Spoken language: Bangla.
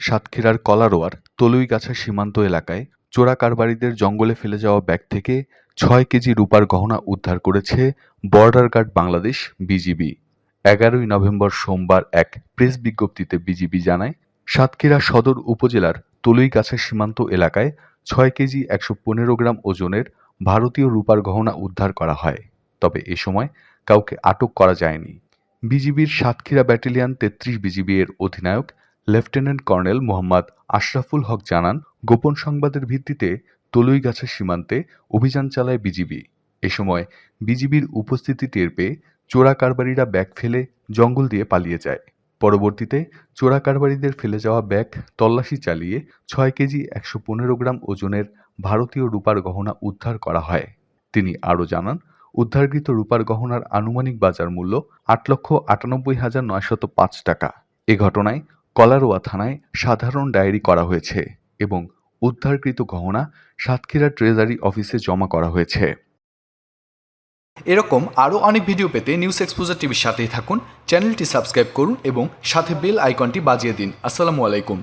সাতক্ষীরার কলারোয়ার তলুইগাছা সীমান্ত এলাকায় চোরা কারবারিদের জঙ্গলে ফেলে যাওয়া ব্যাগ থেকে ছয় কেজি রূপার গহনা উদ্ধার করেছে বর্ডার গার্ড বাংলাদেশ বিজিবি। এগারোই নভেম্বর সোমবার এক প্রেস বিজ্ঞপ্তিতে বিজিবি জানায়, সাতক্ষীরা সদর উপজেলার তলুইগাছা সীমান্ত এলাকায় ছয় কেজি একশো পনেরো গ্রাম ওজনের ভারতীয় রূপার গহনা উদ্ধার করা হয়। তবে এ সময় কাউকে আটক করা যায়নি। বিজিবির সাতক্ষীরা ব্যাটালিয়ন তেত্রিশ বিজিবি এর অধিনায়ক লেফটেন্যান্ট কর্নেল মোহাম্মদ আশরাফুল হক জানান, গোপন সংবাদের ভিত্তিতে তলুইগাছা সীমান্তে অভিযান চালায় বিজিবি। এ সময় বিজিবির উপস্থিতি টের পেয়ে চোরা কারবারিরা ব্যাগ ফেলে জঙ্গল দিয়ে পালিয়ে যায়। পরবর্তীতে চোরা কারবারিদের ফেলে যাওয়া ব্যাগ তল্লাশি চালিয়ে ছয় কেজি একশো পনেরো গ্রাম ওজনের ভারতীয় রূপার গহনা উদ্ধার করা হয়। তিনি আরও জানান, উদ্ধারকৃত রূপার গহনার আনুমানিক বাজার মূল্য আট লক্ষ আটানব্বই হাজার নয়শত পাঁচ টাকা। এ ঘটনায় কলারোয়া থানায় সাধারণ ডায়েরি করা হয়েছে এবং উদ্ধারকৃত গহনা সাতক্ষীরা ট্রেজারি অফিসে জমা করা হয়েছে। এরকম আরও অনেক ভিডিও পেতে নিউজ এক্সপোজার টিভির সাথেই থাকুন, চ্যানেলটি সাবস্ক্রাইব করুন এবং সাথে বেল আইকনটি বাজিয়ে দিন। আসসালামু আলাইকুম।